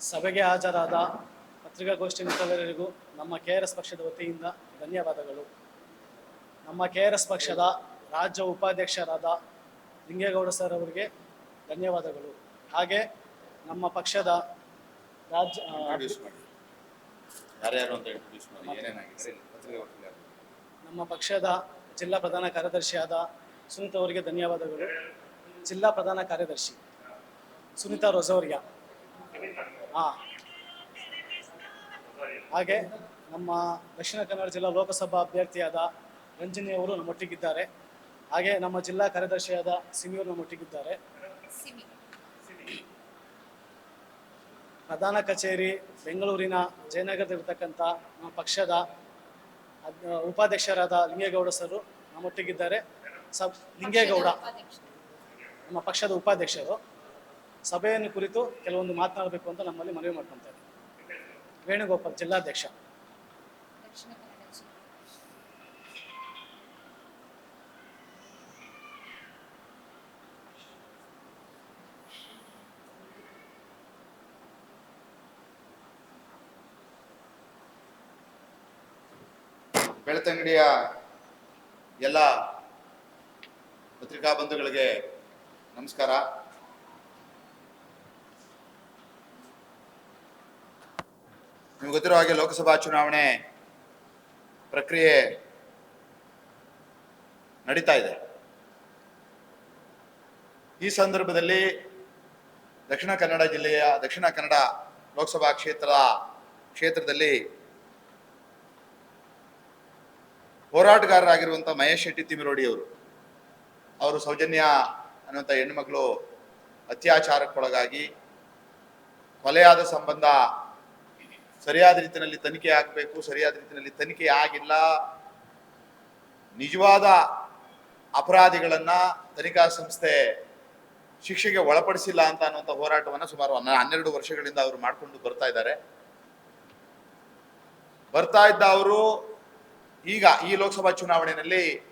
ಸಭೆಗೆ ಹಾಜರಾದ ಪತ್ರಿಕಾಗೋಷ್ಠಿ ಮಿತ್ರರಿಗೂ ನಮ್ಮ ಕೆ ಆರ್ ಎಸ್ ಪಕ್ಷದ ವತಿಯಿಂದ ಧನ್ಯವಾದಗಳು. ನಮ್ಮ ಕೆ ಆರ್ ಎಸ್ ಪಕ್ಷದ ರಾಜ್ಯ ಉಪಾಧ್ಯಕ್ಷರಾದ ಲಿಂಗೇಗೌಡ ಸರ್ ಅವರಿಗೆ ಧನ್ಯವಾದಗಳು. ಹಾಗೆ ನಮ್ಮ ಪಕ್ಷದ ರಾಜ್ಯ ನಮ್ಮ ಪಕ್ಷದ ಜಿಲ್ಲಾ ಪ್ರಧಾನ ಕಾರ್ಯದರ್ಶಿಯಾದ ಸುನೀತಾ ಅವರಿಗೆ ಧನ್ಯವಾದಗಳು. ಜಿಲ್ಲಾ ಪ್ರಧಾನ ಕಾರ್ಯದರ್ಶಿ ಸುನೀತಾ ರೊಜೋರಿಯಾ. ಹಾಂ. ಹಾಗೆ ನಮ್ಮ ದಕ್ಷಿಣ ಕನ್ನಡ ಜಿಲ್ಲಾ ಲೋಕಸಭಾ ಅಭ್ಯರ್ಥಿಯಾದ ರಂಜನಿ ಅವರು ನಮ್ಮೊಟ್ಟಿಗಿದ್ದಾರೆ. ಹಾಗೆ ನಮ್ಮ ಜಿಲ್ಲಾ ಕಾರ್ಯದರ್ಶಿಯಾದ ಸಿಮಿಯವರು ನಮ್ಮೊಟ್ಟಿಗಿದ್ದಾರೆ. ಪ್ರಧಾನ ಕಚೇರಿ ಬೆಂಗಳೂರಿನ ಜಯನಗರದಲ್ಲಿರ್ತಕ್ಕಂಥ ನಮ್ಮ ಪಕ್ಷದ ಉಪಾಧ್ಯಕ್ಷರಾದ ಲಿಂಗೇಗೌಡ ಸರ್ ನಮ್ಮೊಟ್ಟಿಗಿದ್ದಾರೆ. ಸಬ್ ಲಿಂಗೇಗೌಡ. ನಮ್ಮ ಪಕ್ಷದ ಉಪಾಧ್ಯಕ್ಷರು. ಸಭೆಯನ್ನು ಕುರಿತು ಕೆಲವೊಂದು ಮಾತನಾಡಬೇಕು ಅಂತ ನಮ್ಮಲ್ಲಿ ಮನವಿ ಮಾಡ್ಕೊತಾರೆ ವೇಣುಗೋಪಾಲ್ ಜಿಲ್ಲಾಧ್ಯಕ್ಷ. ಬೆಳ್ತಂಗಡಿಯ ಎಲ್ಲ ಪತ್ರಿಕಾ ಬಂಧುಗಳಿಗೆ ನಮಸ್ಕಾರ. ನಿಮ್ಗೆ ಗೊತ್ತಿರೋ ಹಾಗೆ ಲೋಕಸಭಾ ಚುನಾವಣೆ ಪ್ರಕ್ರಿಯೆ ನಡೀತಾ ಇದೆ. ಈ ಸಂದರ್ಭದಲ್ಲಿ ದಕ್ಷಿಣ ಕನ್ನಡ ಜಿಲ್ಲೆಯ, ದಕ್ಷಿಣ ಕನ್ನಡ ಲೋಕಸಭಾ ಕ್ಷೇತ್ರ ಕ್ಷೇತ್ರದಲ್ಲಿ ಹೋರಾಟಗಾರರಾಗಿರುವಂಥ ಮಹೇಶ್ ಶೆಟ್ಟಿ ತಿಮಿರೋಡಿ ಅವರು. ಅವರು ಸೌಜನ್ಯ ಅನ್ನುವಂಥ ಹೆಣ್ಣುಮಗಳು ಅತ್ಯಾಚಾರಕ್ಕೊಳಗಾಗಿ ಕೊಲೆಯಾದ ಸಂಬಂಧ ಸರಿಯಾದ ರೀತಿಯಲ್ಲಿ ತನಿಖೆ ಆಗಬೇಕು, ಸರಿಯಾದ ರೀತಿಯಲ್ಲಿ ತನಿಖೆ ಆಗಿಲ್ಲ. ನಿಜವಾದ ಅಪರಾಧಿಗಳನ್ನ ತನಿಖಾ ಸಂಸ್ಥೆ ಶಿಕ್ಷೆಗೆ ಒಳಪಡಿಸಿಲ್ಲ ಅಂತ ಅನ್ನುವಂಥ ಹೋರಾಟವನ್ನು ಸುಮಾರು ಹನ್ನ- ಹನ್ನೆರಡು ವರ್ಷಗಳಿಂದ ಅವರು ಮಾಡಿಕೊಂಡು ಬರ್ತಾ ಇದ್ದಾರೆ. ಬರ್ತಾ ಇದ್ದ ಅವರು ಈಗ ಈ ಲೋಕಸಭಾ ಚುನಾವಣೆಯಲ್ಲಿ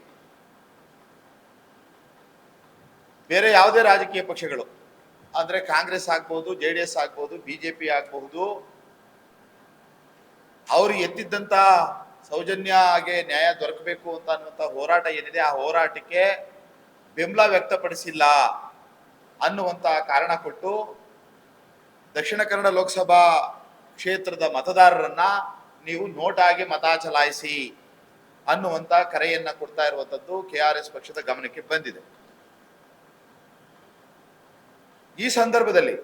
ಬೇರೆ ಯಾವುದೇ ರಾಜಕೀಯ ಪಕ್ಷಗಳು, ಅಂದ್ರೆ ಕಾಂಗ್ರೆಸ್ ಆಗ್ಬಹುದು ಜೆ ಡಿ ಎಸ್ ಆಗ್ಬಹುದು ಬಿಜೆಪಿ ಆಗಬಹುದು ಅವರು ಸೌಜನ್ಯ ಹಾಗೆ ನ್ಯಾಯ ದೊರಕಬೇಕು ಅಂತ ಅನ್ನುವಂಥ ಹೋರಾಟ ಏನಿದೆ, ಆ ಹೋರಾಟಕ್ಕೆ ಬೆಂಬಲ ವ್ಯಕ್ತಪಡಿಸಿಲ್ಲ ಅನ್ನುವಂತ ಕಾರಣ ಕೊಟ್ಟು ದಕ್ಷಿಣ ಕನ್ನಡ ಲೋಕಸಭಾ ಕ್ಷೇತ್ರದ ಮತದಾರರನ್ನ ನೀವು ನೋಟಾಗಿ ಮತ ಚಲಾಯಿಸಿ ಅನ್ನುವಂತ ಕರೆಯನ್ನ ಕೊಡ್ತಾ ಇರುವಂಥದ್ದು ಕೆ ಆರ್ ಎಸ್ ಪಕ್ಷದ ಗಮನಕ್ಕೆ ಬಂದಿದೆ. ಈ ಸಂದರ್ಭದಲ್ಲಿ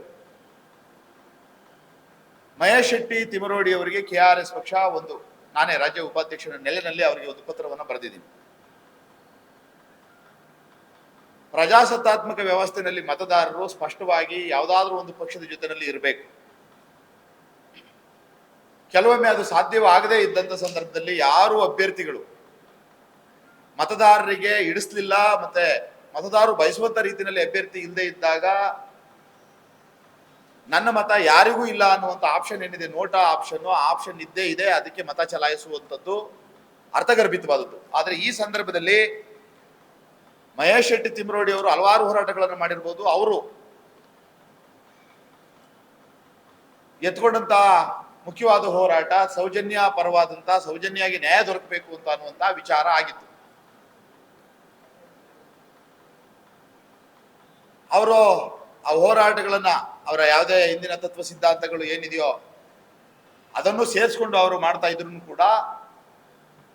ಮಹೇಶ್ ಶೆಟ್ಟಿ ತಿಮರೋಡಿ ಅವರಿಗೆ ಕೆ ಆರ್ ಎಸ್ ಪಕ್ಷ ಒಂದು, ನಾನೇ ರಾಜ್ಯ ಉಪಾಧ್ಯಕ್ಷರ ನೆಲೆಯಲ್ಲಿ ಅವರಿಗೆ ಒಂದು ಪತ್ರವನ್ನು ಬರೆದಿದ್ದೀನಿ. ಪ್ರಜಾಸತ್ತಾತ್ಮಕ ವ್ಯವಸ್ಥೆಯಲ್ಲಿ ಮತದಾರರು ಸ್ಪಷ್ಟವಾಗಿ ಯಾವುದಾದ್ರೂ ಒಂದು ಪಕ್ಷದ ಜೊತೆನಲ್ಲಿ ಇರಬೇಕು. ಕೆಲವೊಮ್ಮೆ ಅದು ಸಾಧ್ಯವಾಗದೇ ಇದ್ದಂಥ ಸಂದರ್ಭದಲ್ಲಿ ಯಾರು ಅಭ್ಯರ್ಥಿಗಳು ಮತದಾರರಿಗೆ ಇಡಿಸ್ಲಿಲ್ಲ, ಮತ್ತೆ ಮತದಾರರು ಬಯಸುವಂತ ರೀತಿಯಲ್ಲಿ ಅಭ್ಯರ್ಥಿ ಇಲ್ಲದೆ ಇದ್ದಾಗ ನನ್ನ ಮತ ಯಾರಿಗೂ ಇಲ್ಲ ಅನ್ನುವಂಥ ಆಪ್ಷನ್ ಏನಿದೆ, ನೋಟಾ ಆಪ್ಷನ್ ಆಪ್ಷನ್ ಇದ್ದೇ ಇದೆ, ಅದಕ್ಕೆ ಮತ ಚಲಾಯಿಸುವಂಥದ್ದು ಅರ್ಥಗರ್ಭಿತವಾದದ್ದು. ಆದರೆ ಈ ಸಂದರ್ಭದಲ್ಲಿ ಮಹೇಶ್ ಶೆಟ್ಟಿ ತಿಮ್ರೋಡಿ ಅವರು ಹಲವಾರು ಹೋರಾಟಗಳನ್ನು ಮಾಡಿರ್ಬೋದು. ಅವರು ಎತ್ಕೊಂಡಂತ ಮುಖ್ಯವಾದ ಹೋರಾಟ, ಸೌಜನ್ಯ ಪರವಾದಂತ ಸೌಜನ್ಯಾಗಿ ನ್ಯಾಯ ದೊರಕಬೇಕು ಅಂತ ಅನ್ನುವಂತ ವಿಚಾರ ಆಗಿತ್ತು. ಅವರು ಆ ಹೋರಾಟಗಳನ್ನ ಅವರ ಯಾವುದೇ ಹಿಂದಿನ ತತ್ವ ಸಿದ್ಧಾಂತಗಳು ಏನಿದೆಯೋ ಅದನ್ನು ಸೇರಿಸ್ಕೊಂಡು ಅವರು ಮಾಡ್ತಾ ಇದ್ರು ಕೂಡ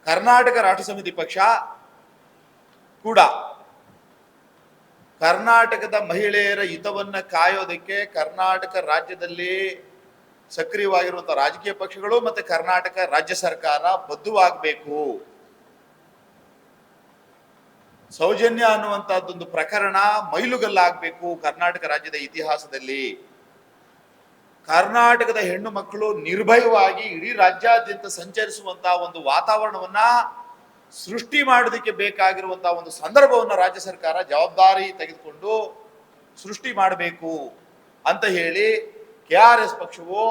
ಕರ್ನಾಟಕ ರಾಷ್ಟ್ರ ಸಮಿತಿ ಪಕ್ಷ ಕೂಡ ಕರ್ನಾಟಕದ ಮಹಿಳೆಯರ ಹಿತವನ್ನ ಕಾಯೋದಕ್ಕೆ ಕರ್ನಾಟಕ ರಾಜ್ಯದಲ್ಲಿ ಸಕ್ರಿಯವಾಗಿರುವಂತಹ ರಾಜಕೀಯ ಪಕ್ಷಗಳು ಮತ್ತೆ ಕರ್ನಾಟಕ ರಾಜ್ಯ ಸರ್ಕಾರ ಬದ್ಧವಾಗಬೇಕು. ಸೌಜನ್ಯ ಅನ್ನುವಂತಹದ್ದೊಂದು ಪ್ರಕರಣ ಮೈಲುಗಲ್ಲಾಗಬೇಕು ಕರ್ನಾಟಕ ರಾಜ್ಯದ ಇತಿಹಾಸದಲ್ಲಿ. ಕರ್ನಾಟಕದ ಹೆಣ್ಣು ಮಕ್ಕಳು ನಿರ್ಭಯವಾಗಿ ಇಡೀ ರಾಜ್ಯಾದ್ಯಂತ ಸಂಚರಿಸುವಂತಹ ಒಂದು ವಾತಾವರಣವನ್ನ ಸೃಷ್ಟಿ ಮಾಡೋದಕ್ಕೆ ಬೇಕಾಗಿರುವಂತಹ ಒಂದು ಸಂದರ್ಭವನ್ನ ರಾಜ್ಯ ಸರ್ಕಾರ ಜವಾಬ್ದಾರಿ ತೆಗೆದುಕೊಂಡು ಸೃಷ್ಟಿ ಮಾಡಬೇಕು ಅಂತ ಹೇಳಿ ಕೆ ಆರ್ ಎಸ್ ಪಕ್ಷವು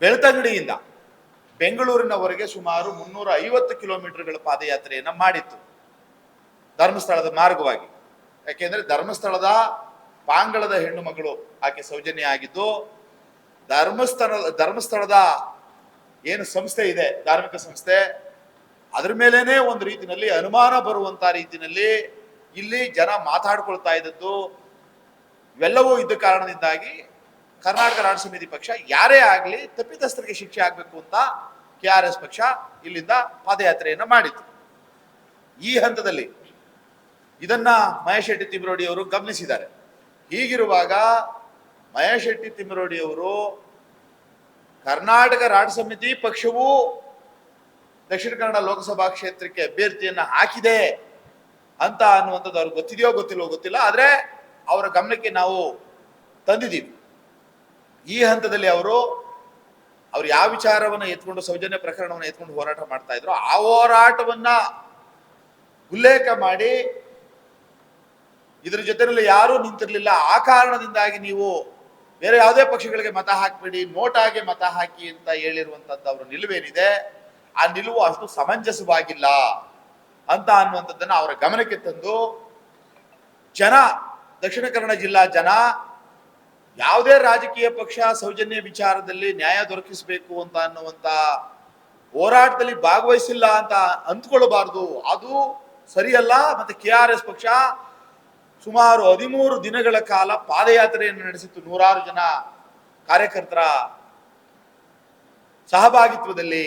ಬೆಳ್ತಂಗಡಿಯಿಂದ ಬೆಂಗಳೂರಿನವರೆಗೆ ಸುಮಾರು ಮುನ್ನೂರ ಐವತ್ತು ಕಿಲೋಮೀಟರ್ಗಳ ಪಾದಯಾತ್ರೆಯನ್ನು ಮಾಡಿತ್ತು. ಧರ್ಮಸ್ಥಳದ ಮಾರ್ಗವಾಗಿ. ಯಾಕೆಂದ್ರೆ ಧರ್ಮಸ್ಥಳದ ಪಾಂಗಳದ ಹೆಣ್ಣು ಮಗಳು ಆಕೆ ಸೌಜನ್ಯ ಆಗಿದ್ದು, ಧರ್ಮಸ್ಥಳ, ಧರ್ಮಸ್ಥಳದ ಏನು ಸಂಸ್ಥೆ ಇದೆ, ಧಾರ್ಮಿಕ ಸಂಸ್ಥೆ, ಅದ್ರ ಮೇಲೇನೆ ಒಂದು ರೀತಿಯಲ್ಲಿ ಅನುಮಾನ ಬರುವಂತ ರೀತಿಯಲ್ಲಿ ಇಲ್ಲಿ ಜನ ಮಾತಾಡ್ಕೊಳ್ತಾ ಇದ್ದದ್ದು ಇವೆಲ್ಲವೂ ಇದ್ದ ಕಾರಣದಿಂದಾಗಿ ಕರ್ನಾಟಕ ರಾಜ್ಯ ಸಮಿತಿ ಪಕ್ಷ ಯಾರೇ ಆಗಲಿ ತಪ್ಪಿತಸ್ಥರಿಗೆ ಶಿಕ್ಷೆ ಆಗಬೇಕು ಅಂತ ಕೆ ಆರ್ ಎಸ್ ಪಕ್ಷ ಇಲ್ಲಿಂದ ಪಾದಯಾತ್ರೆಯನ್ನ ಮಾಡಿತು ಈ ಹಂತದಲ್ಲಿ ಇದನ್ನ ಮಹೇಶ್ ಶೆಟ್ಟಿ ತಿಮ್ರೋಡಿ ಅವರು ಗಮನಿಸಿದ್ದಾರೆ. ಹೀಗಿರುವಾಗ ಮಹೇಶ್ ಶೆಟ್ಟಿ ತಿಮ್ರೋಡಿ ಅವರು ಕರ್ನಾಟಕ ರಾಜ್ಯ ಸಮಿತಿ ಪಕ್ಷವು ದಕ್ಷಿಣ ಕನ್ನಡ ಲೋಕಸಭಾ ಕ್ಷೇತ್ರಕ್ಕೆ ಅಭ್ಯರ್ಥಿಯನ್ನು ಹಾಕಿದೆ ಅಂತ ಅನ್ನುವಂಥದ್ದು ಅವ್ರಿಗೆ ಗೊತ್ತಿದೆಯೋ ಗೊತ್ತಿಲ್ಲೋ ಗೊತ್ತಿಲ್ಲ, ಆದ್ರೆ ಅವರ ಗಮನಕ್ಕೆ ನಾವು ತಂದಿದ್ದೀವಿ. ಈ ಹಂತದಲ್ಲಿ ಅವರು, ಅವ್ರು ಯಾವ ವಿಚಾರವನ್ನ ಎತ್ಕೊಂಡು, ಸೌಜನ್ಯ ಪ್ರಕರಣವನ್ನು ಎತ್ಕೊಂಡು ಹೋರಾಟ ಮಾಡ್ತಾ ಇದ್ರು, ಆ ಹೋರಾಟವನ್ನ ಉಲ್ಲೇಖ ಮಾಡಿ ಇದ್ರ ಜೊತೆಯಲ್ಲಿ ಯಾರೂ ನಿಂತಿರಲಿಲ್ಲ. ಆ ಕಾರಣದಿಂದಾಗಿ ನೀವು ಬೇರೆ ಯಾವುದೇ ಪಕ್ಷಗಳಿಗೆ ಮತ ಹಾಕಬೇಡಿ, ನೋಟಾಗೆ ಮತ ಹಾಕಿ ಅಂತ ಹೇಳಿರುವಂತದ್ದು ಅವರ ನಿಲುವೇನಿದೆ? ಆ ನಿಲುವು ಅಷ್ಟು ಸಮಂಜಸವಾಗಿಲ್ಲ ಅಂತ ಅನ್ನುವಂಥದ್ದನ್ನು ಅವರ ಗಮನಕ್ಕೆ ತಂದು ಜನ, ದಕ್ಷಿಣ ಕನ್ನಡ ಜಿಲ್ಲಾ ಜನ ಯಾವುದೇ ರಾಜಕೀಯ ಪಕ್ಷ ಸೌಜನ್ಯ ವಿಚಾರದಲ್ಲಿ ನ್ಯಾಯ ದೊರಕಿಸಬೇಕು ಅಂತ ಅನ್ನುವಂತ ಹೋರಾಟದಲ್ಲಿ ಭಾಗವಹಿಸಿಲ್ಲ ಅಂತ ಅಂದ್ಕೊಳ್ಬಾರ್ದು ಅದು ಸರಿಯಲ್ಲ. ಮತ್ತೆ ಕೆ ಆರ್ ಎಸ್ ಪಕ್ಷ ಸುಮಾರು ಹದಿಮೂರು ದಿನಗಳ ಕಾಲ ಪಾದಯಾತ್ರೆಯನ್ನು ನಡೆಸಿತ್ತು ನೂರಾರು ಜನ ಕಾರ್ಯಕರ್ತರ ಸಹಭಾಗಿತ್ವದಲ್ಲಿ.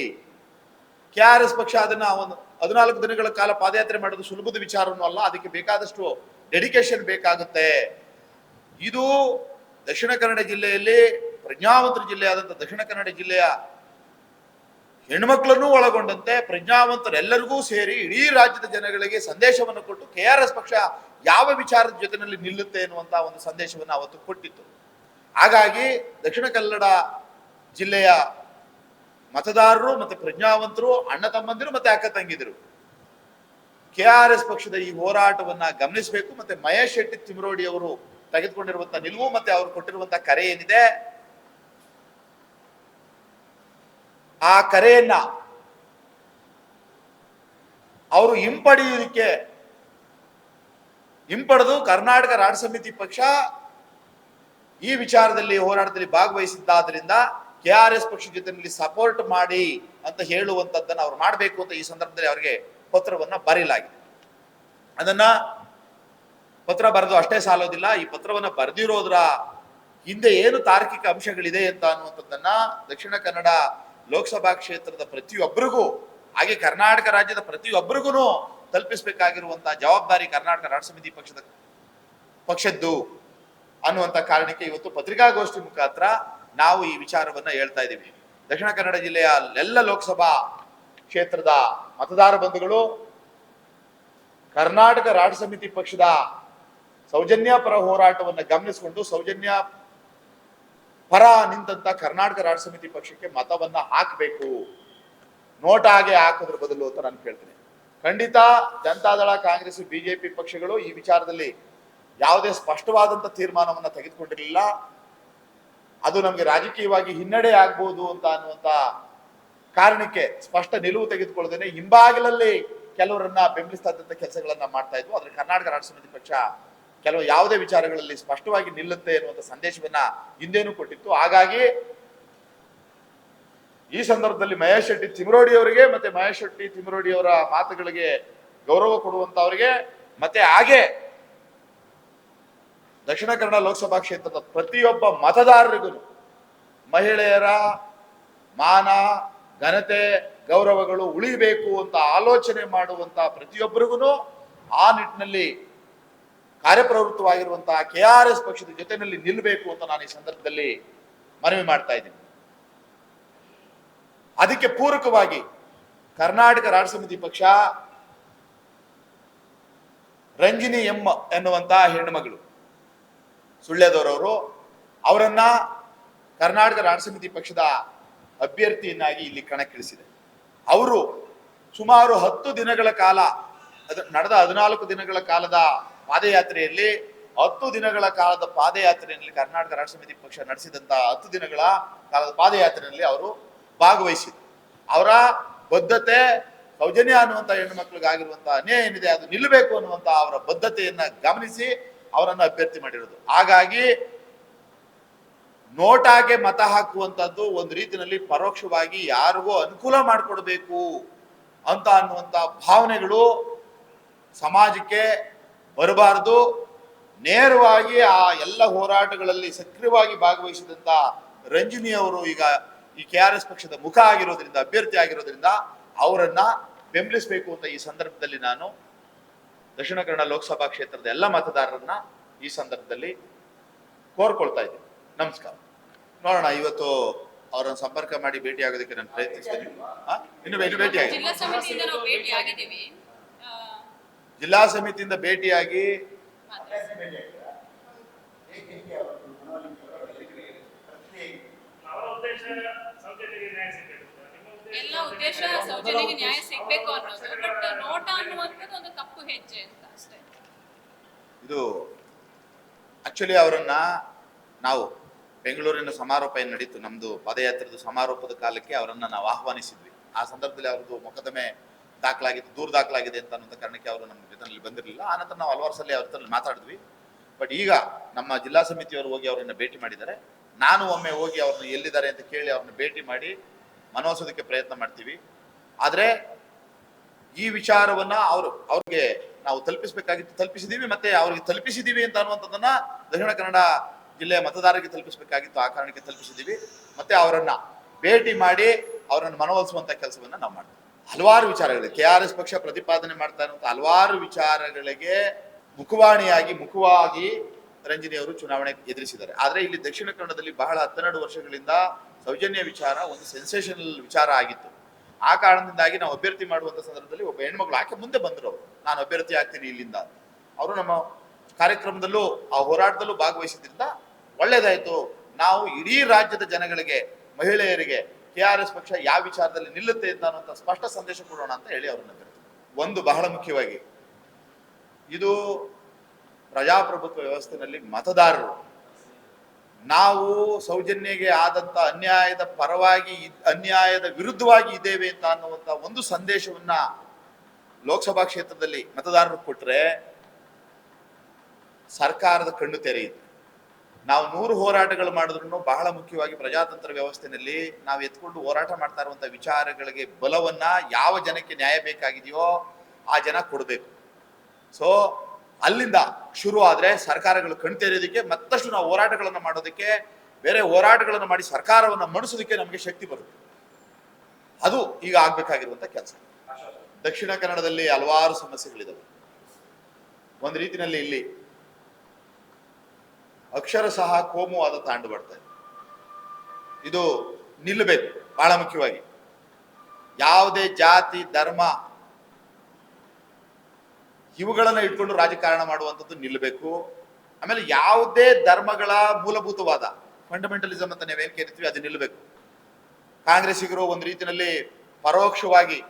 ಕೆ ಎಸ್ ಪಕ್ಷ ಅದನ್ನ ಒಂದು ಹದಿನಾಲ್ಕು ದಿನಗಳ ಕಾಲ ಪಾದಯಾತ್ರೆ ಮಾಡೋದು ಸುಲಭದ ವಿಚಾರವೂ ಅಲ್ಲ, ಅದಕ್ಕೆ ಬೇಕಾದಷ್ಟು ಡೆಡಿಕೇಶನ್ ಬೇಕಾಗುತ್ತೆ. ಇದು ದಕ್ಷಿಣ ಕನ್ನಡ ಜಿಲ್ಲೆಯಲ್ಲಿ ಪ್ರಜ್ಞಾವಂತರ ಜಿಲ್ಲೆಯಾದಂಥ ದಕ್ಷಿಣ ಕನ್ನಡ ಜಿಲ್ಲೆಯ ಹೆಣ್ಮಕ್ಳನ್ನೂ ಒಳಗೊಂಡಂತೆ ಪ್ರಜ್ಞಾವಂತರೆಲ್ಲರಿಗೂ ಸೇರಿ ಇಡೀ ರಾಜ್ಯದ ಜನಗಳಿಗೆ ಸಂದೇಶವನ್ನು ಕೊಟ್ಟು ಕೆ ಎಸ್ ಪಕ್ಷ ಯಾವ ವಿಚಾರದ ಜೊತೆನಲ್ಲಿ ನಿಲ್ಲುತ್ತೆ ಎನ್ನುವಂತಹ ಒಂದು ಸಂದೇಶವನ್ನು ಅವತ್ತು ಕೊಟ್ಟಿತ್ತು. ಹಾಗಾಗಿ ದಕ್ಷಿಣ ಕನ್ನಡ ಜಿಲ್ಲೆಯ ಮತದಾರರು ಮತ್ತೆ ಪ್ರಜ್ಞಾವಂತರು, ಅಣ್ಣ ತಮ್ಮಂದಿರು ಮತ್ತೆ ಅಕ್ಕ ತಂಗಿದಿರು. ಕೆ ಆರ್ ಎಸ್ ಪಕ್ಷದ ಈ ಹೋರಾಟವನ್ನ ಗಮನಿಸಬೇಕು ಮತ್ತೆ ಮಹೇಶ್ ಶೆಟ್ಟಿ ತಿಮರೋಡಿ ಅವರು ತೆಗೆದುಕೊಂಡಿರುವಂತಹ ನಿಲುವು ಮತ್ತೆ ಅವರು ಕೊಟ್ಟಿರುವಂತಹ ಕರೆ ಏನಿದೆ? ಆ ಕರೆಯನ್ನ ಅವರು ಹಿಂಪಡೆಯುವುದಕ್ಕೆ ಹಿಂಪಡೆದು ಕರ್ನಾಟಕ ರಾಜ್ಯ ಸಮಿತಿ ಪಕ್ಷ ಈ ವಿಚಾರದಲ್ಲಿ, ಹೋರಾಟದಲ್ಲಿ ಭಾಗವಹಿಸಿದ್ದಾದ್ರಿಂದ ಕೆ ಆರ್ ಎಸ್ ಪಕ್ಷ ಜೊತೆಯಲ್ಲಿ ಸಪೋರ್ಟ್ ಮಾಡಿ ಅಂತ ಹೇಳುವಂತದ್ದನ್ನ ಅವ್ರು ಮಾಡಬೇಕು ಅಂತ ಈ ಸಂದರ್ಭದಲ್ಲಿ ಅವರಿಗೆ ಪತ್ರವನ್ನ ಬರೆಯಲಾಗಿದೆ. ಅದನ್ನ ಪತ್ರ ಬರೆದು ಅಷ್ಟೇ ಸಾಲೋದಿಲ್ಲ, ಈ ಪತ್ರವನ್ನ ಬರೆದಿರೋದ್ರ ಹಿಂದೆ ಏನು ತಾರ್ಕಿಕ ಅಂಶಗಳಿದೆ ಅಂತ ಅನ್ನುವಂಥದ್ದನ್ನ ದಕ್ಷಿಣ ಕನ್ನಡ ಲೋಕಸಭಾ ಕ್ಷೇತ್ರದ ಪ್ರತಿಯೊಬ್ಬರಿಗೂ, ಹಾಗೆ ಕರ್ನಾಟಕ ರಾಜ್ಯದ ಪ್ರತಿಯೊಬ್ಬರಿಗೂ ತಲುಪಿಸಬೇಕಾಗಿರುವಂತಹ ಜವಾಬ್ದಾರಿ ಕರ್ನಾಟಕ ರಾಜ್ಯ ಸಮಿತಿ ಪಕ್ಷದ ಪಕ್ಷದ್ದು ಅನ್ನುವಂತ ಕಾರಣಕ್ಕೆ ಇವತ್ತು ಪತ್ರಿಕಾಗೋಷ್ಠಿ ಮುಖಾಂತರ ನಾವು ಈ ವಿಚಾರವನ್ನ ಹೇಳ್ತಾ ಇದ್ದೀವಿ. ದಕ್ಷಿಣ ಕನ್ನಡ ಜಿಲ್ಲೆಯ ಎಲ್ಲ ಲೋಕಸಭಾ ಕ್ಷೇತ್ರದ ಮತದಾರ ಬಂಧುಗಳು, ಕರ್ನಾಟಕ ರಾಜ್ಯ ಸಮಿತಿ ಪಕ್ಷದ ಸೌಜನ್ಯ ಪರ ಹೋರಾಟವನ್ನ ಗಮನಿಸಿಕೊಂಡು ಸೌಜನ್ಯ ಪರ ನಿಂತ ಕರ್ನಾಟಕ ರಾಜ್ಯ ಸಮಿತಿ ಪಕ್ಷಕ್ಕೆ ಮತವನ್ನ ಹಾಕಬೇಕು. ನೋಟಾಗೆ ಹಾಕೋದ್ರ ಬದಲು ಅಂತ ನಾನು ಕೇಳ್ತೀನಿ. ಖಂಡಿತ ಜನತಾದಳ ಕಾಂಗ್ರೆಸ್, ಬಿಜೆಪಿ ಪಕ್ಷಗಳು ಈ ವಿಚಾರದಲ್ಲಿ ಯಾವುದೇ ಸ್ಪಷ್ಟವಾದಂತ ತೀರ್ಮಾನವನ್ನು ತೆಗೆದುಕೊಂಡಿರಲಿಲ್ಲ. ಅದು ನಮಗೆ ರಾಜಕೀಯವಾಗಿ ಹಿನ್ನಡೆ ಆಗ್ಬೋದು ಅಂತ ಅನ್ನುವಂತ ಕಾರಣಕ್ಕೆ ಸ್ಪಷ್ಟ ನಿಲುವು ತೆಗೆದುಕೊಳ್ಳದೇನೆ ಹಿಂಬಾಗಿಲಲ್ಲಿ ಕೆಲವರನ್ನ ಬೆಂಬಲಿಸ್ತಾ ಕೆಲಸಗಳನ್ನ ಮಾಡ್ತಾ ಇದ್ವು. ಆದ್ರೆ ಕರ್ನಾಟಕ ರಾಜ್ಯ ಸಮಿತಿ ಪಕ್ಷ ಕೆಲವು ಯಾವುದೇ ವಿಚಾರಗಳಲ್ಲಿ ಸ್ಪಷ್ಟವಾಗಿ ನಿಲ್ಲುತ್ತೆ ಅನ್ನುವಂಥ ಸಂದೇಶವನ್ನ ಹಿಂದೇನು ಕೊಟ್ಟಿತ್ತು. ಹಾಗಾಗಿ ಈ ಸಂದರ್ಭದಲ್ಲಿ ಮಹೇಶ್ ಶೆಟ್ಟಿ ತಿಮರೋಡಿ ಅವರಿಗೆ ಮತ್ತೆ ಮಹೇಶ್ ಶೆಟ್ಟಿ ತಿಮರೋಡಿ ಅವರ ಮಾತುಗಳಿಗೆ ಗೌರವ ಕೊಡುವಂತವರಿಗೆ ಮತ್ತೆ ಹಾಗೆ ದಕ್ಷಿಣ ಕನ್ನಡ ಲೋಕಸಭಾ ಕ್ಷೇತ್ರದ ಪ್ರತಿಯೊಬ್ಬ ಮತದಾರರಿಗೂ ಮಹಿಳೆಯರ ಮಾನ, ಘನತೆ, ಗೌರವಗಳು ಉಳಿಬೇಕು ಅಂತ ಆಲೋಚನೆ ಮಾಡುವಂತ ಪ್ರತಿಯೊಬ್ಬರಿಗೂ ಆ ನಿಟ್ಟಿನಲ್ಲಿ ಕಾರ್ಯಪ್ರವೃತ್ತವಾಗಿರುವಂತಹ ಕೆ ಆರ್ ಎಸ್ ಪಕ್ಷದ ಜೊತೆಯಲ್ಲಿ ನಿಲ್ಲಬೇಕು ಅಂತ ನಾನು ಈ ಸಂದರ್ಭದಲ್ಲಿ ಮನವಿ ಮಾಡ್ತಾ ಇದ್ದೀನಿ. ಅದಕ್ಕೆ ಪೂರಕವಾಗಿ ಕರ್ನಾಟಕ ರಾಜ್ಯ ಸಮಿತಿ ಪಕ್ಷ ರಂಜಿನಿ ಎಂ ಎನ್ನುವಂತಹ ಹೆಣ್ಣುಮಗಳು ಸುಳ್ಳ್ಯದವರವರು ಅವರನ್ನ ಕರ್ನಾಟಕ ರಾಜ್ಯ ಸಮಿತಿ ಪಕ್ಷದ ಅಭ್ಯರ್ಥಿಯನ್ನಾಗಿ ಇಲ್ಲಿ ಕಣಕ್ಕಿಳಿಸಿದೆ. ಅವರು ಸುಮಾರು ಹತ್ತು ದಿನಗಳ ಕಾಲ, ಅದು ನಡೆದ ಹದಿನಾಲ್ಕು ದಿನಗಳ ಕಾಲದ ಪಾದಯಾತ್ರೆಯಲ್ಲಿ ಹತ್ತು ದಿನಗಳ ಕಾಲದ ಪಾದಯಾತ್ರೆಯಲ್ಲಿ ಕರ್ನಾಟಕ ರಾಜ್ಯ ಸಮಿತಿ ಪಕ್ಷ ನಡೆಸಿದಂತಹ ಹತ್ತು ದಿನಗಳ ಕಾಲದ ಪಾದಯಾತ್ರೆಯಲ್ಲಿ ಅವರು ಭಾಗವಹಿಸಿದ್ರು ಅವರ ಬದ್ಧತೆ ಸೌಜನ್ಯ ಅನ್ನುವಂಥ ಹೆಣ್ಣು ಮಕ್ಕಳಿಗಾಗಿರುವಂತಹ ಅನ್ಯಾಯ ಏನಿದೆ, ಅದು ನಿಲ್ಲಬೇಕು ಅನ್ನುವಂತ ಅವರ ಬದ್ಧತೆಯನ್ನ ಗಮನಿಸಿ ಅವರನ್ನು ಅಭ್ಯರ್ಥಿ ಮಾಡಿರೋದು. ಹಾಗಾಗಿ ನೋಟಾಗೆ ಮತ ಹಾಕುವಂಥದ್ದು ಒಂದು ರೀತಿಯಲ್ಲಿ ಪರೋಕ್ಷವಾಗಿ ಯಾರಿಗೂ ಅನುಕೂಲ ಮಾಡಿಕೊಡ್ಬೇಕು ಅಂತ ಅನ್ನುವಂಥ ಭಾವನೆಗಳು ಸಮಾಜಕ್ಕೆ ಬರಬಾರದು. ನೇರವಾಗಿ ಆ ಎಲ್ಲ ಹೋರಾಟಗಳಲ್ಲಿ ಸಕ್ರಿಯವಾಗಿ ಭಾಗವಹಿಸಿದಂತ ರಂಜಿನಿ ಅವರು ಈಗ ಈ ಕೆ ಆರ್ ಎಸ್ ಪಕ್ಷದ ಮುಖ ಆಗಿರೋದ್ರಿಂದ ಅಭ್ಯರ್ಥಿ ಆಗಿರೋದ್ರಿಂದ ಅವರನ್ನ ಬೆಂಬಲಿಸಬೇಕು ಅಂತ ಈ ಸಂದರ್ಭದಲ್ಲಿ ನಾನು ದಕ್ಷಿಣ ಕನ್ನಡ ಲೋಕಸಭಾ ಕ್ಷೇತ್ರದ ಎಲ್ಲ ಮತದಾರರನ್ನ ಈ ಸಂದರ್ಭದಲ್ಲಿ ಕೋರ್ಕೊಳ್ತಾ ಇದ್ದೀನಿ. ನಮಸ್ಕಾರ. ನೋಡೋಣ ಇವತ್ತು ಅವರನ್ನು ಸಂಪರ್ಕ ಮಾಡಿ ಭೇಟಿ ಆಗೋದಕ್ಕೆ ನಾನು ಪ್ರಯತ್ನಿಸ್ತೇನೆ? ಇನ್ನು ಭೇಟಿ ಜಿಲ್ಲಾ ಸಮಿತಿಯಿಂದ ಭೇಟಿಯಾಗಿ ಮಾತ್ರ. ಅವರ ಉದ್ದೇಶ ಸೌಜನ್ಯಗೆ ನ್ಯಾಯ ಸಿಗಬೇಕು ನಿಮ್ಮ ಉದ್ದೇಶ ಎಲ್ಲ ಉದ್ದೇಶ ಸೌಜನ್ಯಗೆ ನ್ಯಾಯ ಸಿಗ್ಬೇಕು ಅನ್ನೋದು ಬಟ್ ನೋಟ ಅನ್ನುವಂಥದ್ದು ಒಂದು ತಪ್ಪು ಹೆಜ್ಜೆ ಅಂತ ಅಷ್ಟೇ. ಇದು ಆಕ್ಚುಲಿ ಅವರನ್ನ ನಾವು ಬೆಂಗಳೂರಿನ ಸಮಾರೋಪ ಏನು ನಡೀತು, ನಮ್ದು ಪದಯಾತ್ರೆದು ಸಮಾರೋಪದ ಕಾಲಕ್ಕೆ ಅವರನ್ನ ನಾವು ಆಹ್ವಾನಿಸಿದ್ವಿ. ಆ ಸಂದರ್ಭದಲ್ಲಿ ಅವ್ರದ್ದು ಮೊಕದ್ದಮೆ ದಾಖಲಾಗಿದೆ ದೂರ ದಾಖಲಾಗಿದೆ ಅಂತ ಅನ್ನೋ ಕಾರಣಕ್ಕೆ ಅವರು ನಮ್ಮ ಜೊತೆನಲ್ಲಿ ಬಂದಿರಲಿಲ್ಲ. ಆನಂತರ ನಾವು ಹಲವಾರು ಸಲ ಅವ್ರ ಮಾತಾಡಿದ್ವಿ. ಬಟ್ ಈಗ ನಮ್ಮ ಜಿಲ್ಲಾ ಸಮಿತಿಯವರು ಹೋಗಿ ಅವರನ್ನ ಭೇಟಿ ಮಾಡಿದ್ದಾರೆ. ನಾನು ಒಮ್ಮೆ ಹೋಗಿ ಅವ್ರನ್ನ ಎಲ್ಲಿದ್ದಾರೆ ಅಂತ ಕೇಳಿ ಅವ್ರನ್ನ ಭೇಟಿ ಮಾಡಿ ಮನವೊಲಿಸೋದಕ್ಕೆ ಪ್ರಯತ್ನ ಮಾಡ್ತೀವಿ. ಆದರೆ ಈ ವಿಚಾರವನ್ನ ಅವರು, ಅವ್ರಿಗೆ ನಾವು ತಲುಪಿಸಬೇಕಾಗಿತ್ತು, ತಲುಪಿಸಿದೀವಿ ಮತ್ತೆ ಅವ್ರಿಗೆ ತಲುಪಿಸಿದೀವಿ ಅಂತ ಅನ್ನುವಂಥದ್ದನ್ನ ದಕ್ಷಿಣ ಕನ್ನಡ ಜಿಲ್ಲೆಯ ಮತದಾರರಿಗೆ ತಲುಪಿಸಬೇಕಾಗಿತ್ತು, ಆ ಕಾರಣಕ್ಕೆ ತಲುಪಿಸಿದೀವಿ. ಮತ್ತೆ ಅವರನ್ನ ಭೇಟಿ ಮಾಡಿ ಅವರನ್ನು ಮನವೊಲಿಸುವಂತ ಕೆಲಸವನ್ನ ನಾವು ಮಾಡ್ತೀವಿ. ಹಲವಾರು ವಿಚಾರಗಳಿಗೆ ಕೆ ಆರ್ ಎಸ್ ಪಕ್ಷ ಪ್ರತಿಪಾದನೆ ಮಾಡ್ತಾ ಇರುವಂತಹ ಹಲವಾರು ವಿಚಾರಗಳಿಗೆ ಮುಖವಾಣಿಯಾಗಿ, ಮುಖವಾಗಿ ರಂಜಿನಿ ಅವರು ಚುನಾವಣೆ ಎದುರಿಸಿದ್ದಾರೆ. ಆದರೆ ಇಲ್ಲಿ ದಕ್ಷಿಣ ಕನ್ನಡದಲ್ಲಿ ಬಹಳ ಹತ್ತೆರಡು ವರ್ಷಗಳಿಂದ ಸೌಜನ್ಯ ವಿಚಾರ, ಒಂದು ಸೆನ್ಸೇಷನಲ್ ವಿಚಾರ ಆಗಿತ್ತು. ಆ ಕಾರಣದಿಂದಾಗಿ ನಾವು ಅಭ್ಯರ್ಥಿ ಮಾಡುವಂತ ಸಂದರ್ಭದಲ್ಲಿ ಒಬ್ಬ ಹೆಣ್ಮಗಳು ಆಕೆ ಮುಂದೆ ಬಂದರು ಅವರು. ನಾನು ಅಭ್ಯರ್ಥಿ ಆಗ್ತೀನಿ ಇಲ್ಲಿಂದ. ಅವರು ನಮ್ಮ ಕಾರ್ಯಕ್ರಮದಲ್ಲೂ, ಆ ಹೋರಾಟದಲ್ಲೂ ಭಾಗವಹಿಸಿದ್ರಿಂದ ಒಳ್ಳೇದಾಯ್ತು. ನಾವು ಇಡೀ ರಾಜ್ಯದ ಜನಗಳಿಗೆ, ಮಹಿಳೆಯರಿಗೆ, ಕೆ ಆರ್ ಎಸ್ ಪಕ್ಷ ಯಾವ ವಿಚಾರದಲ್ಲಿ ನಿಲ್ಲುತ್ತೆ ಅಂತ ಅನ್ನುವಂಥ ಸ್ಪಷ್ಟ ಸಂದೇಶ ಕೊಡೋಣ ಅಂತ ಹೇಳಿ ಅವರನ್ನ. ಒಂದು ಬಹಳ ಮುಖ್ಯವಾಗಿ. ಇದು ಪ್ರಜಾಪ್ರಭುತ್ವ ವ್ಯವಸ್ಥೆಯಲ್ಲಿ ಮತದಾರರು, ನಾವು ಸೌಜನ್ಯಗೆ ಆದಂತ ಅನ್ಯಾಯದ ಪರವಾಗಿ ಅನ್ಯಾಯದ ವಿರುದ್ಧವಾಗಿ ಇದ್ದೇವೆ ಅಂತ ಅನ್ನುವಂತ ಒಂದು ಸಂದೇಶವನ್ನ ಲೋಕಸಭಾ ಕ್ಷೇತ್ರದಲ್ಲಿ ಮತದಾರರು ಕೊಟ್ಟರೆ ಸರ್ಕಾರದ ಕಣ್ಣು ತೆರೆಯಿತು ನಾವು ನೂರು ಹೋರಾಟಗಳು ಮಾಡಿದ್ರು ಬಹಳ ಮುಖ್ಯವಾಗಿ ಪ್ರಜಾತಂತ್ರ ವ್ಯವಸ್ಥೆಯಲ್ಲಿ ನಾವು ಎತ್ಕೊಂಡು ಹೋರಾಟ ಮಾಡ್ತಾ ಇರುವಂತ ವಿಚಾರಗಳಿಗೆ ಬಲವನ್ನ ಯಾವ ಜನಕ್ಕೆ ನ್ಯಾಯ ಬೇಕಾಗಿದೆಯೋ ಆ ಜನ ಕೊಡಬೇಕು. ಸೊ ಅಲ್ಲಿಂದ ಶುರು ಆದರೆ ಸರ್ಕಾರಗಳು ಕಣ್ತೆರೆಯೋದಕ್ಕೆ ಮತ್ತಷ್ಟು ನಾವು ಹೋರಾಟಗಳನ್ನು ಮಾಡೋದಕ್ಕೆ, ಬೇರೆ ಹೋರಾಟಗಳನ್ನು ಮಾಡಿ ಸರ್ಕಾರವನ್ನು ಮಣಿಸೋದಕ್ಕೆ ನಮಗೆ ಶಕ್ತಿ ಬರುತ್ತೆ. ಅದು ಈಗ ಆಗ್ಬೇಕಾಗಿರುವಂತ ಕೆಲಸ. ದಕ್ಷಿಣ ಕನ್ನಡದಲ್ಲಿ ಹಲವಾರು ಸಮಸ್ಯೆಗಳಿದಾವೆ. ಒಂದು ರೀತಿಯಲ್ಲಿ ಇಲ್ಲಿ ಅಕ್ಷರ ಸಹ ಕೋಮುವಾದ ತಾಂಡು ಬರ್ತಾ ಇದು. ನಿಲ್ಲಬೇಕು ಬಹಳ ಮುಖ್ಯವಾಗಿ. ಯಾವುದೇ ಜಾತಿ, ಧರ್ಮ ಇವುಗಳನ್ನ ಇಟ್ಕೊಂಡು ರಾಜಕಾರಣ ಮಾಡುವಂಥದ್ದು ನಿಲ್ಲಬೇಕು. ಆಮೇಲೆ ಯಾವುದೇ ಧರ್ಮಗಳ ಮೂಲಭೂತವಾದ ಫಂಡಮೆಂಟಲಿಸಮ್ ಅಂತ ನಾವೇನ್ ಕರಿತೀವಿ ಅದು ನಿಲ್ಲಬೇಕು. ಕಾಂಗ್ರೆಸ್ಸಿಗರು ಒಂದು ರೀತಿಯಲ್ಲಿ ಪರೋಕ್ಷವಾಗಿ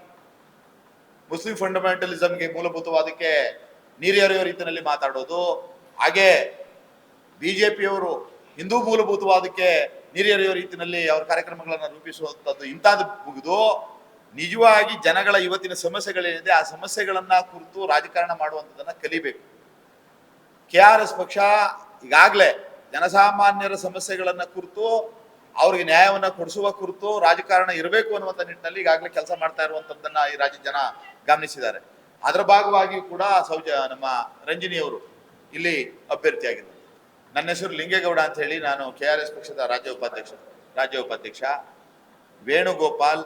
ಮುಸ್ಲಿಂ ಫಂಡಮೆಂಟಲಿಸಮ್ಗೆ ಮೂಲಭೂತವಾದಕ್ಕೆ ನೀರೆರೆಯುವ ರೀತಿಯಲ್ಲಿ ಮಾತಾಡೋದು. ಹಾಗೆ ಬಿಜೆಪಿಯವರು ಹಿಂದೂ ಮೂಲಭೂತವಾದಕ್ಕೆ ನೀರೆರೆಯುವ ರೀತಿಯಲ್ಲಿ ಅವ್ರ ಕಾರ್ಯಕ್ರಮಗಳನ್ನು ರೂಪಿಸುವಂಥದ್ದು ಇಂಥದ್ದು ಮುಗಿದು. ನಿಜವಾಗಿ ಜನಗಳ ಇವತ್ತಿನ ಸಮಸ್ಯೆಗಳೇನಿದೆ, ಆ ಸಮಸ್ಯೆಗಳನ್ನ ಕುರಿತು ರಾಜಕಾರಣ ಮಾಡುವಂಥದ್ದನ್ನ ಕಲಿಬೇಕು. ಕೆ ಆರ್ ಎಸ್ ಪಕ್ಷ ಈಗಾಗಲೇ ಜನಸಾಮಾನ್ಯರ ಸಮಸ್ಯೆಗಳನ್ನ ಕುರಿತು, ಅವ್ರಿಗೆ ನ್ಯಾಯವನ್ನ ಕೊಡಿಸುವ ಕುರಿತು ರಾಜಕಾರಣ ಇರಬೇಕು ಅನ್ನುವಂಥ ನಿಟ್ಟಿನಲ್ಲಿ ಈಗಾಗಲೇ ಕೆಲಸ ಮಾಡ್ತಾ ಇರುವಂತದ್ದನ್ನ ಈ ರಾಜ್ಯ ಜನ ಗಮನಿಸಿದ್ದಾರೆ. ಅದರ ಭಾಗವಾಗಿಯೂ ಕೂಡ ಸೌಜ, ನಮ್ಮ ರಂಜಿನಿ ಅವರು ಇಲ್ಲಿ ಅಭ್ಯರ್ಥಿಯಾಗಿದ್ದಾರೆ. ನನ್ನ ಹೆಸರು ಲಿಂಗೇಗೌಡ ಅಂತ ಹೇಳಿ ನಾನು ಕೆ ಆರ್ ಎಸ್ ಪಕ್ಷದ ರಾಜ್ಯ ಉಪಾಧ್ಯಕ್ಷ ರಾಜ್ಯ ಉಪಾಧ್ಯಕ್ಷ ವೇಣುಗೋಪಾಲ್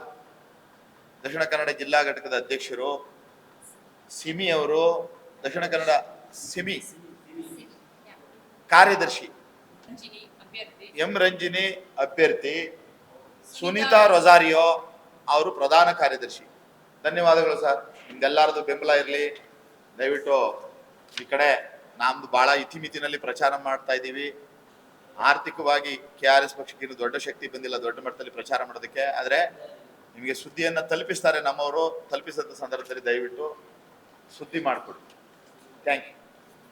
ದಕ್ಷಿಣ ಕನ್ನಡ ಜಿಲ್ಲಾ ಘಟಕದ ಅಧ್ಯಕ್ಷರು ಸಿಮಿ ಅವರು, ದಕ್ಷಿಣ ಕನ್ನಡ ಸಿಮಿ ಕಾರ್ಯದರ್ಶಿ ಎಂ ರಂಜಿನಿ ಅಭ್ಯರ್ಥಿ, ಸುನೀತಾ ರೊಜಾರಿಯೋ ಅವರು ಪ್ರಧಾನ ಕಾರ್ಯದರ್ಶಿ. ಧನ್ಯವಾದಗಳು ಸರ್. ನಿಮ್ದೆಲ್ಲರದು ಬೆಂಬಲ ಇರಲಿ. ದಯವಿಟ್ಟು ಈ ಕಡೆ ನಮ್ದು ಬಹಳ ಇತಿಮಿತಿನಲ್ಲಿ ಪ್ರಚಾರ ಮಾಡ್ತಾ ಇದ್ದೀವಿ. ಆರ್ಥಿಕವಾಗಿ ಕೆ ಆರ್ ಎಸ್ ಪಕ್ಷಕ್ಕೆ ದೊಡ್ಡ ಶಕ್ತಿ ಬಂದಿಲ್ಲ, ದೊಡ್ಡ ಮಟ್ಟದಲ್ಲಿ ಪ್ರಚಾರ ಮಾಡೋದಕ್ಕೆ. ಆದರೆ ನಿಮಗೆ ಸುದ್ದಿಯನ್ನು ತಲುಪಿಸ್ತಾರೆ ನಮ್ಮವರು ತಲುಪಿಸಿದ ಸಂದರ್ಭದಲ್ಲಿ ದಯವಿಟ್ಟು ಸುದ್ದಿ ಮಾಡಿಕೊಡಿ. Thank you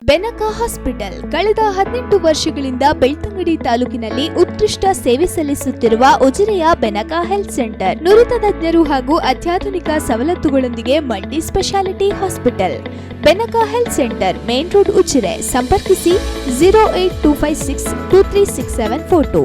Benaka hospital. ಕಳೆದ ಹದಿನೆಂಟು ವರ್ಷಗಳಿಂದ ಬೆಳ್ತಂಗಡಿ ತಾಲೂಕಿನಲ್ಲಿ ಉತ್ಕೃಷ್ಟ ಸೇವೆ ಸಲ್ಲಿಸುತ್ತಿರುವ ಉಜಿರೆಯ ಬೆನಕ ಹೆಲ್ತ್ ಸೆಂಟರ್. ನುರಿತ ತಜ್ಞರು ಹಾಗೂ ಅತ್ಯಾಧುನಿಕ ಸವಲತ್ತುಗಳೊಂದಿಗೆ multi speciality hospital. Benaka health centre, main road Ujire. ಸಂಪರ್ಕಿಸಿ, zero eight two five six two three six seven four two.